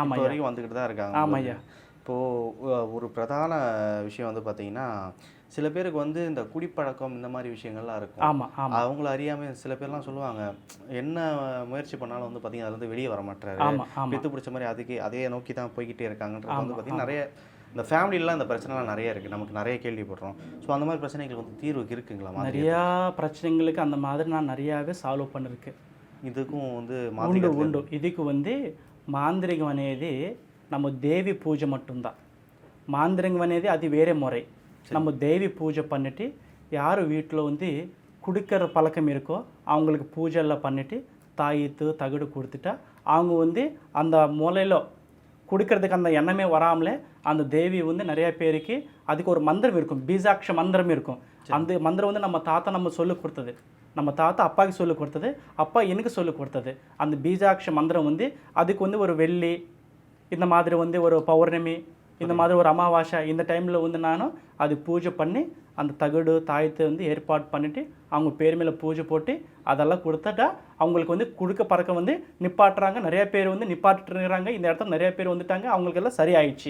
ஆமாம் வரைக்கும் வந்துக்கிட்டு தான் இருக்காங்க. ஆமாம் ஐயா இப்போது ஒரு பிரதான விஷயம் வந்து பார்த்தீங்கன்னா சில பேருக்கு வந்து இந்த குடிப்பழக்கம் இந்த மாதிரி விஷயங்கள்லாம் இருக்கும். ஆமாம் ஆமாம் அவங்கள அறியாமல் சில பேர்லாம் சொல்லுவாங்க என்ன முயற்சி பண்ணாலும் வந்து பார்த்தீங்கன்னா அதுலேருந்து வெளியே வர மாட்டாரு பெத்து பிடிச்ச மாதிரி அதுக்கு அதே நோக்கி தான் போய்கிட்டே இருக்காங்கன்றது வந்து பார்த்தீங்கன்னா நிறைய இந்த ஃபேமிலியிலாம் இந்த பிரச்சனைலாம் நிறைய இருக்குது நமக்கு நிறைய கேள்விப்படுறோம். ஸோ அந்த மாதிரி பிரச்சனைகளுக்கு வந்து தீர்வு இருக்குங்களா? நிறையா பிரச்சனைகளுக்கு அந்த மாதிரி நான் நிறையாவே சால்வ் பண்ணிருக்கேன். இதுக்கும் வந்து உண்டு உண்டு. இதுக்கு வந்து మాంద్రికం అనేది நம்ம தேவி பூஜை மட்டும்தான் மாந்திரிகம் అనేది அது வேற முறை நம்ம தேவி பூஜை பண்ணிட்டு யார் வீட்டில் வந்து குடிக்கிற பழக்கம் இருக்கோ அவங்களுக்கு பூஜை எல்லாம் பண்ணிட்டு தாயத்து தகடு கொடுத்துட்டா அவங்க வந்து அந்த மூலையில் குடிக்கிறதுக்கு அந்த எண்ணமே வராமலே அந்த தேவி வந்து நிறைய பேருக்கு அதுக்கு ஒரு மந்திரம் இருக்கும் பீஜாட்ச மந்திரம் இருக்கும் அந்த மந்திரம் வந்து நம்ம தாத்தா நம்ம சொல்லி கொடுத்தது நம்ம தாத்தா அப்பாவுக்கு சொல்லி கொடுத்தது அப்பா எனக்கு சொல்லி கொடுத்தது. அந்த பீஜாட்ச மந்திரம் வந்து அதுக்கு வந்து ஒரு வெள்ளி இந்த மாதிரி வந்து ஒரு பௌர்ணமி இந்த மாதிரி ஒரு அமாவாசை இந்த டைமில் வந்து நானும் அது பூஜை பண்ணி அந்த தகடு தாயத்தை வந்து ஏற்பாடு பண்ணிட்டு அவங்க பேர் மேலே பூஜை போட்டு அதெல்லாம் கொடுத்துட்டா அவங்களுக்கு வந்து குடுக்க பறக்க வந்து நிப்பாட்டுறாங்க. நிறைய பேர் வந்து நிப்பாட்டுறாங்க இந்த இடத்துல நிறைய பேர் வந்துட்டாங்க. அவங்களுக்கு எல்லாம் சரி ஆயிடுச்சு